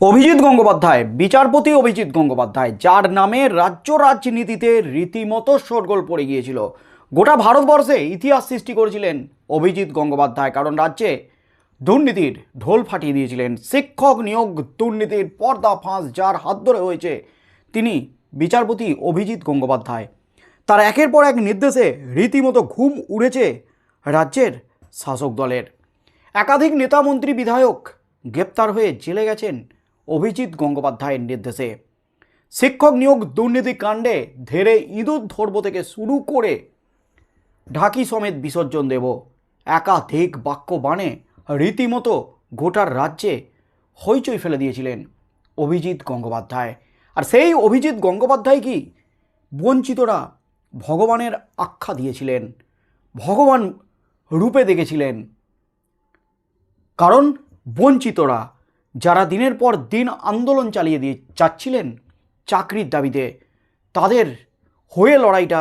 অভিজিৎ গঙ্গোপাধ্যায়, বিচারপতি অভিজিৎ গঙ্গোপাধ্যায়, যার নামে রাজ্য রাজনীতিতে রীতিমতো শোরগোল পড়ে গিয়েছিল। গোটা ভারতবর্ষে ইতিহাস সৃষ্টি করেছিলেন অভিজিৎ গঙ্গোপাধ্যায়, কারণ রাজ্যে দুর্নীতির ঢোল ফাটিয়ে দিয়েছিলেন। শিক্ষক নিয়োগ দুর্নীতির পর্দা ফাঁস যার হাত ধরে হয়েছে তিনি বিচারপতি অভিজিৎ গঙ্গোপাধ্যায়। তার একের পর এক নির্দেশে রীতিমতো ঘুম উড়েছে রাজ্যের শাসক দলের। একাধিক নেতা মন্ত্রী বিধায়ক গ্রেপ্তার হয়ে জেলে গেছেন অভিজিৎ গঙ্গোপাধ্যায়ের নির্দেশে। শিক্ষক নিয়োগ দুর্নীতি কাণ্ডে ধেরে ইঁদুর ধরব থেকে শুরু করে ঢাকি সমেত বিসর্জন দেব। একাধিক বাক্য বাণে রীতিমতো গোটার রাজ্যে হইচই ফেলে দিয়েছিলেন অভিজিৎ গঙ্গোপাধ্যায়। আর সেই অভিজিৎ গঙ্গোপাধ্যায় কি? বঞ্চিতরা ভগবানের আখ্যা দিয়েছিলেন, ভগবান রূপে দেখেছিলেন। কারণ বঞ্চিতরা যারা দিনের পর দিন আন্দোলন চালিয়ে দিয়ে যাচ্ছিলেন চাকরির দাবিতে, তাদের হয়ে লড়াইটা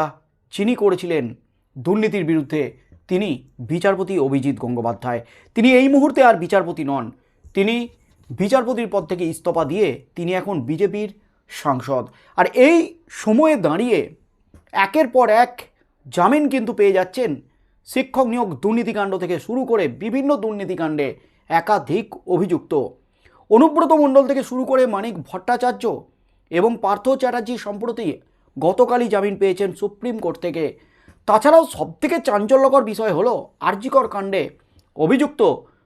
যিনি করেছিলেন দুর্নীতির বিরুদ্ধে তিনি বিচারপতি অভিজিৎ গঙ্গোপাধ্যায়। তিনি এই মুহূর্তে আর বিচারপতি নন, তিনি বিচারপতির পদ থেকে ইস্তফা দিয়ে তিনি এখন বিজেপির সাংসদ। আর এই সময়ে দাঁড়িয়ে একের পর এক জামিন কিন্তু পেয়ে যাচ্ছেন শিক্ষক নিয়োগ দুর্নীতিকাণ্ড থেকে শুরু করে বিভিন্ন দুর্নীতিকাণ্ডে একাধিক অভিযুক্ত। অনুব্রত মণ্ডল থেকে শুরু করে মানিক ভট্টাচার্য এবং পার্থ চ্যাটার্জি সম্প্রতি গতকালই জামিন পেয়েছেন সুপ্রিম কোর্ট থেকে। তাছাড়াও সবথেকে চাঞ্চল্যকর বিষয় হলো আরজিকর কাণ্ডে অভিযুক্ত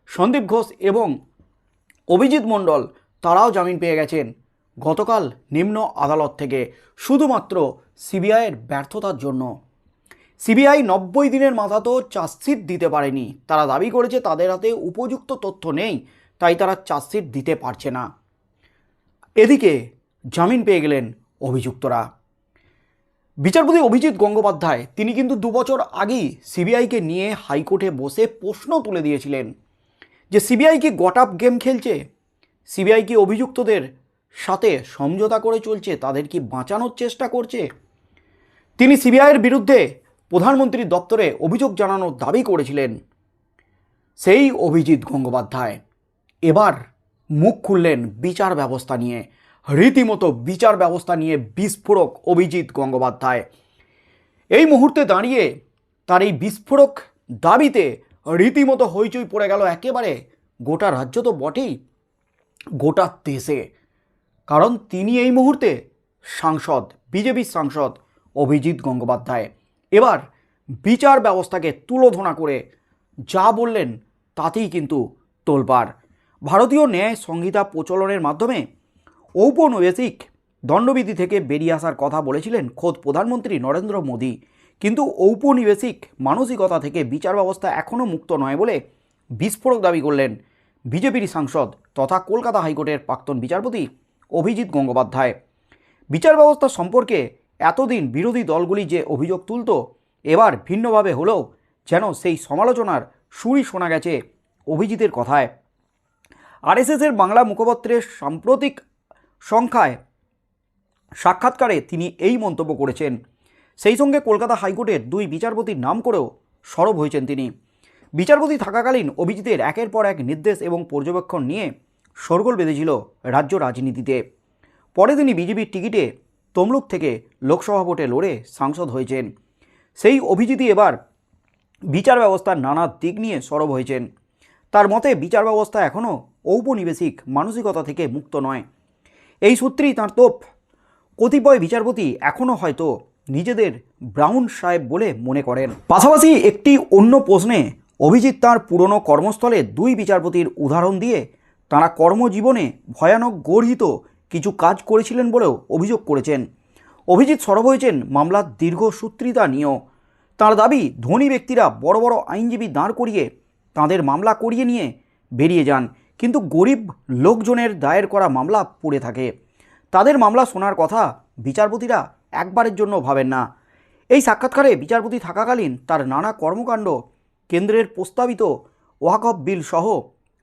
সন্দীপ ঘোষ এবং অভিজিৎ মণ্ডল, তারাও জামিন পেয়ে গেছেন গতকাল নিম্ন আদালত থেকে, শুধুমাত্র সিবিআইয়ের ব্যর্থতার জন্য। সিবিআই নব্বই দিনের মাথা তো চার্জশিট দিতে পারেনি। তারা দাবি করেছে তাদের হাতে উপযুক্ত তথ্য নেই। তাই তারা চার্জশিট দিতে পারছে না। এদিকে জামিন পেয়ে গেলেন অভিযুক্তরা। বিচারপতি অভিজিৎ গঙ্গোপাধ্যায়, তিনি কিন্তু দুবছর আগেই সিবিআইকে নিয়ে হাইকোর্টে বসে প্রশ্ন তুলে দিয়েছিলেন যে, সিবিআই কি গট আপ গেম খেলছে? সিবিআই কি অভিযুক্তদের সাথে সমঝোতা করে চলছে? তাদের কি বাঁচানোর চেষ্টা করছে? তিনি সিবিআইয়ের বিরুদ্ধে প্রধানমন্ত্রীর দপ্তরে অভিযোগ জানানোর দাবি করেছিলেন। সেই অভিজিৎ গঙ্গোপাধ্যায়। এবার মুখ খুললেন বিচার ব্যবস্থা নিয়ে। রীতিমতো বিচার ব্যবস্থা নিয়ে বিস্ফোরক অভিজিৎ গঙ্গোপাধ্যায়। এই মুহূর্তে দাঁড়িয়ে তার এই বিস্ফোরক দাবিতে রীতিমতো হইচই পড়ে গেল একেবারে। গোটা রাজ্য তো বটেই, গোটা দেশে। কারণ তিনি এই মুহূর্তে সাংসদ বিজেপির সাংসদ অভিজিৎ গঙ্গোপাধ্যায়। এবার বিচার ব্যবস্থাকে তুলোধনা করে যা বললেন তাতেই কিন্তু তোলপাড়। ভারতীয় ন্যায় সংহিতা প্রচলনের মাধ্যমে ঔপনিবেশিক দণ্ডবিধি থেকে বেরিয়ে আসার কথা বলেছিলেন খোদ প্রধানমন্ত্রী নরেন্দ্র মোদী। কিন্তু ঔপনিবেশিক মানসিকতা থেকে বিচার ব্যবস্থা এখনও মুক্ত নয় বলে বিস্ফোরক দাবি করলেন বিজেপির সাংসদ তথা কলকাতা হাইকোর্টের প্রাক্তন বিচারপতি অভিজিৎ গঙ্গোপাধ্যায়। বিচার ব্যবস্থা সম্পর্কে এতদিন বিরোধী দলগুলি যে অভিযোগ তুলত, এবার ভিন্নভাবে হলেও যেন সেই সমালোচনার সুরই শোনা গেছে অভিজিতের কথায়। আরএসএসের বাংলা মুখপাত্রের সাম্প্রতিক সংখ্যায় সাক্ষাৎকারে তিনি এই মন্তব্য করেছেন। সেই সঙ্গে কলকাতা হাইকোর্টের দুই বিচারপতির নাম করেও সরব হয়েছেন তিনি। বিচারপতি থাকাকালীন অভিজিতের একের পর এক নির্দেশ এবং পর্যবেক্ষণ নিয়ে শোরগোল বেঁধেছিল রাজ্য রাজনীতিতে। পরে তিনি বিজেপির টিকিটে তমলুক থেকে লোকসভা ভোটে লড়ে সাংসদ হয়েছেন। সেই অভিজিৎই এবার বিচার ব্যবস্থার নানা দিক নিয়ে সরব হয়েছেন। তার মতে বিচার ব্যবস্থা এখনও ঔপনিবেশিক মানসিকতা থেকে মুক্ত নয়। এই সূত্রেই তাঁর তোপ। কতিপয় বিচারপতি এখনও হয়তো নিজেদের ব্রাউন সাহেব বলে মনে করেন। পাশাপাশি একটি অন্য প্রশ্নে অভিজিৎ তাঁর পুরনো কর্মস্থলে দুই বিচারপতির উদাহরণ দিয়ে তাঁরা কর্মজীবনে ভয়ানক গর্হিত কিছু কাজ করেছিলেন বলেও অভিযোগ করেছেন। অভিজিৎ সরব হয়েছেন মামলার দীর্ঘসূত্রিতা নিয়েও। তাঁর দাবি, ধনী ব্যক্তিরা বড় বড় আইনজীবী দাঁড় করিয়ে তাঁদের মামলা করিয়ে নিয়ে বেরিয়ে যান। কিন্তু গরিব লোকজনের দায়ের করা মামলা পড়ে থাকে। তাদের মামলা শোনার কথা বিচারপতিরা একবারের জন্য ভাবেন না। এই সাক্ষাৎকারে বিচারপতি থাকাকালীন তার নানা কর্মকাণ্ড, কেন্দ্রের প্রস্তাবিত ওয়াকফ বিল সহ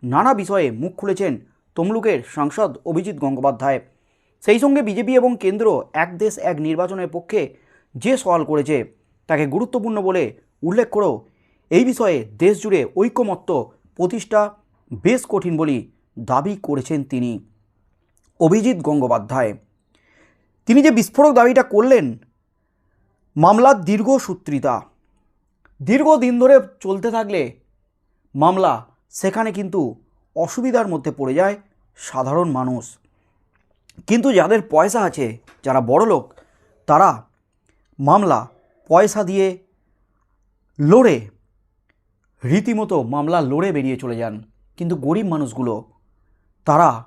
নানা বিষয়ে মুখ খুলেছেন তমলুকের সাংসদ অভিজিৎ গঙ্গোপাধ্যায়। সেই সঙ্গে বিজেপি এবং কেন্দ্র এক দেশ এক নির্বাচনের পক্ষে যে সওয়াল করেছে, তাকে গুরুত্বপূর্ণ বলে উল্লেখ করেও এই বিষয়ে দেশ জুড়ে ঐকমত্য প্রতিষ্ঠা বেশ কঠিন বলেই দাবি করেছেন তিনি। অভিজিৎ গঙ্গোপাধ্যায়, তিনি যে বিস্ফোরক দাবিটা করলেন, মামলার দীর্ঘ সূত্রিতা। দীর্ঘদিন ধরে চলতে থাকলে মামলা সেখানে কিন্তু অসুবিধার মধ্যে পড়ে যায় সাধারণ মানুষ। কিন্তু যাদের পয়সা আছে, যারা বড় লোক, তারা মামলা, পয়সা দিয়ে লড়ে, রীতিমতো মামলা লড়ে বেরিয়ে চলে যান। কিন্তু গরিব মানুষগুলো, তারা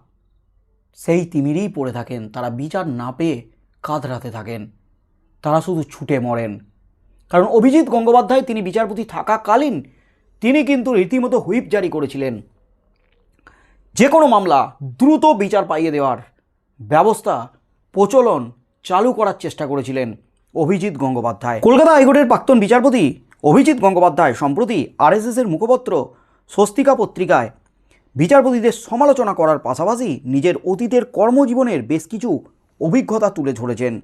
সেই তিমিরেই পড়ে থাকেন, তারা বিচার না পেয়ে কাঁধরাতে থাকেন। তারা শুধু ছুটে মরেন। কারণ অভিজিৎ গঙ্গোপাধ্যায় তিনি বিচারপতি থাকাকালীন তিনি কিন্তু রীতিমতো হুইপ জারি করেছিলেন। যে কোনো মামলা দ্রুত বিচার পাইয়ে দেওয়ার ব্যবস্থা, প্রচলন চালু করার চেষ্টা করেছিলেন অভিজিৎ গঙ্গোপাধ্যায়। কলকাতা হাইকোর্টের প্রাক্তন বিচারপতি অভিজিৎ গঙ্গোপাধ্যায় সম্প্রতি আরএসএসের মুখপত্র, স্বস্তিকা পত্রিকায় বিচারপতিদের সমালোচনা করার পাশাপাশি নিজের অতীতের কর্মজীবনের বেশ কিছু অভিজ্ঞতা তুলে ধরেছেন।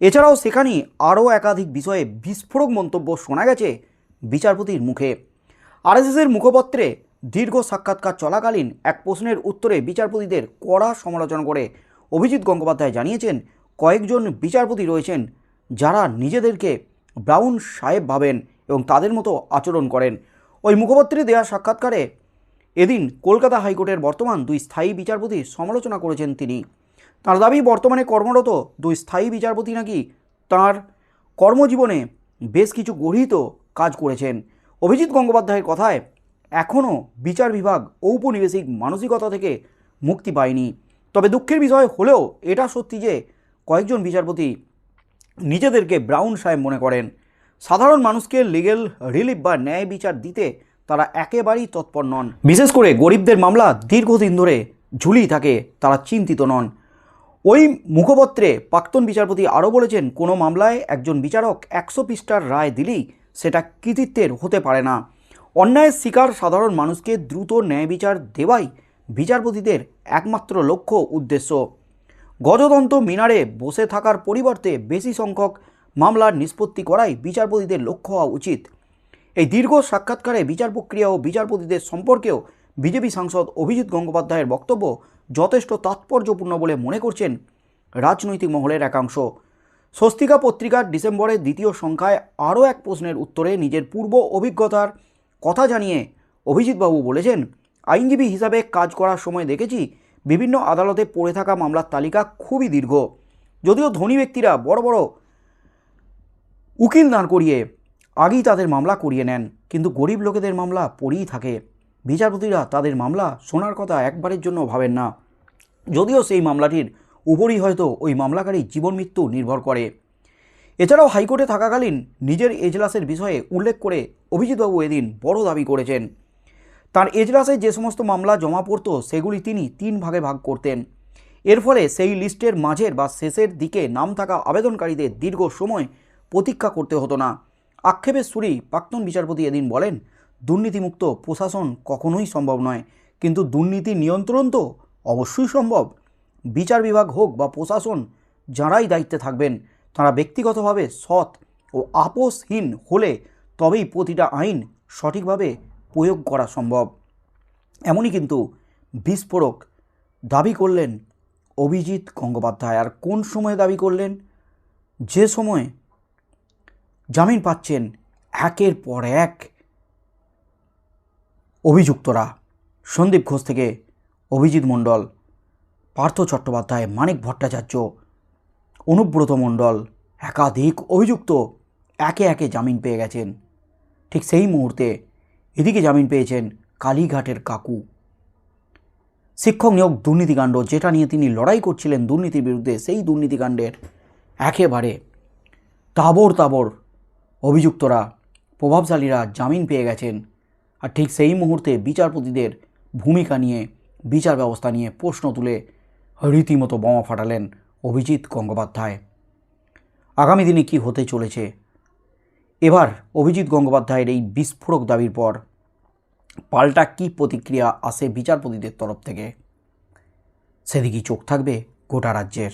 এছাড়াও সেখানে আরও একাধিক বিষয়ে বিস্ফোরক মন্তব্য শোনা গেছে বিচারপতির মুখে। আরএসএসের মুখপত্রে দীর্ঘ সাক্ষাৎকার চলাকালীন এক প্রশ্নের উত্তরে বিচারপতিদের কড়া সমালোচনা করে অভিজিৎ গঙ্গোপাধ্যায় জানিয়েছেন, কয়েকজন বিচারপতি রয়েছেন যারা নিজেদেরকে ব্রাউন সাহেব ভাবেন এবং তাদের মতো আচরণ করেন। ওই মুখপত্রে দেওয়া সাক্ষাৎকারে এদিন কলকাতা হাইকোর্টের বর্তমান দুই স্থায়ী বিচারপতির সমালোচনা করেছেন তিনি। তার দাবি, বর্তমানে কর্মরত দুই স্থায়ী বিচারপতি নাকি তার কর্মজীবনে বেশ কিছু গর্হিত কাজ করেছেন। অভিজিৎ গঙ্গোপাধ্যায়ের কথায়, এখনও বিচার বিভাগ ঔপনিবেশিক মানসিকতা থেকে মুক্তি পায়নি। তবে দুঃখের বিষয় হলেও এটা সত্যি যে কয়েকজন বিচারপতি নিজেদেরকে ব্রাউন সাহেব মনে করেন। সাধারণ মানুষকে লিগেল রিলিফ বা ন্যায় বিচার দিতে তারা একেবারেই তৎপর নন। বিশেষ করে গরিবদের মামলা দীর্ঘদিন ধরে ঝুলি থাকে, তারা চিন্তিত নন। ওই মুখপত্রে প্রাক্তন বিচারপতি আরও বলেছেন, কোনো মামলায় একজন বিচারক একশো পৃষ্ঠার রায় দিলেই সেটা কৃতিত্বের হতে পারে না। অন্যায়ের শিকার সাধারণ মানুষকে দ্রুত ন্যায় বিচার দেওয়াই বিচারপতিদের একমাত্র লক্ষ্য উদ্দেশ্য। গজতন্ত্র মিনারে বসে থাকার পরিবর্তে বেশি সংখ্যক মামলার নিষ্পত্তি করাই বিচারপতিদের লক্ষ্য হওয়া উচিত। এই দীর্ঘ সাক্ষাৎকারে বিচার প্রক্রিয়া ও বিচারপতিদের সম্পর্কেও বিজেপি সাংসদ অভিজিৎ গঙ্গোপাধ্যায়ের বক্তব্য যথেষ্ট তাৎপর্যপূর্ণ বলে মনে করছেন রাজনৈতিক মহলের একাংশ। স্বস্তিকা পত্রিকার ডিসেম্বরের দ্বিতীয় সংখ্যায় আরও এক প্রশ্নের উত্তরে নিজের পূর্ব অভিজ্ঞতার কথা জানিয়ে অভিজিৎবাবু বলেছেন, আইনজীবী হিসাবে কাজ করার সময় দেখেছি বিভিন্ন আদালতে পড়ে থাকা মামলার তালিকা খুবই দীর্ঘ। যদিও ধনী ব্যক্তিরা বড় বড় উকিল দাঁড় করিয়ে আগেই তাদের মামলা করিয়ে নেন, কিন্তু গরিব লোকেদের মামলা পড়েই থাকে। বিচারপতিরা তাদের মামলা শোনার কথা একবারের জন্য ভাবেন না। যদিও সেই মামলাটির উপরই হয়তো ওই মামলাকারী জীবন মৃত্যু নির্ভর করে। এছাড়াও হাইকোর্টে থাকাকালীন নিজের এজলাসের বিষয়ে উল্লেখ করে অভিজিৎবাবু এদিন বড় দাবি করেছেন। তার এজলাসে যে সমস্ত মামলা জমা পড়ত, সেগুলি তিনি তিন ভাগে ভাগ করতেন। এর ফলে সেই লিস্টের মাঝের বা শেষের দিকে নাম থাকা আবেদনকারীদের দীর্ঘ সময় প্রতীক্ষা করতে হতো না। আক্ষেপের সুরেই প্রাক্তন বিচারপতি এদিন বলেন, দুর্নীতিমুক্ত প্রশাসন কখনোই সম্ভব নয়, কিন্তু দুর্নীতি নিয়ন্ত্রণ তো অবশ্যই সম্ভব। বিচার বিভাগ হোক বা প্রশাসন, যারাই দায়িত্বে থাকবেন, তারা ব্যক্তিগতভাবে সৎ ও আপোষহীন হলে তবেই প্রতিটা আইন সঠিকভাবে প্রয়োগ করা সম্ভব। এমনই কিন্তু বিস্ফোরক দাবি করলেন অভিজিৎ গঙ্গোপাধ্যায়। আর কোন সময়ে দাবি করলেন? যে সময় জামিন পাচ্ছেন একের পর এক অভিযুক্তরা। সন্দীপ ঘোষ থেকে অভিজিৎ মণ্ডল, পার্থ চট্টোপাধ্যায়, মানিক ভট্টাচার্য, অনুব্রত মণ্ডল একাধিক অভিযুক্ত একে একে জামিন পেয়ে গেছেন। ঠিক সেই মুহূর্তে এদিকে জামিন পেয়েছেন কালীঘাটের কাকু। শিক্ষক নিয়োগ দুর্নীতিকাণ্ড, যেটা নিয়ে তিনি লড়াই করছিলেন দুর্নীতির বিরুদ্ধে, সেই দুর্নীতিকাণ্ডের একেবারে তাবর তাবর অভিযুক্তরা, প্রভাবশালীরা জামিন পেয়ে গেছেন। আর ঠিক সেই মুহূর্তে বিচারপতিদের ভূমিকা নিয়ে বিচার ব্যবস্থা নিয়ে প্রশ্ন তুলে রীতিমতো বোমা ফাটালেন অভিজিৎ গঙ্গোপাধ্যায়। আগামী দিনে কি হতে চলেছে? এবার অভিজিৎ গঙ্গোপাধ্যায়ের এই বিস্ফোরক দাবির পর পাল্টা কী প্রতিক্রিয়া আসে বিচারপতিদের তরফ থেকে? সেদিকেই চোখ থাকবে গোটা রাজ্যের।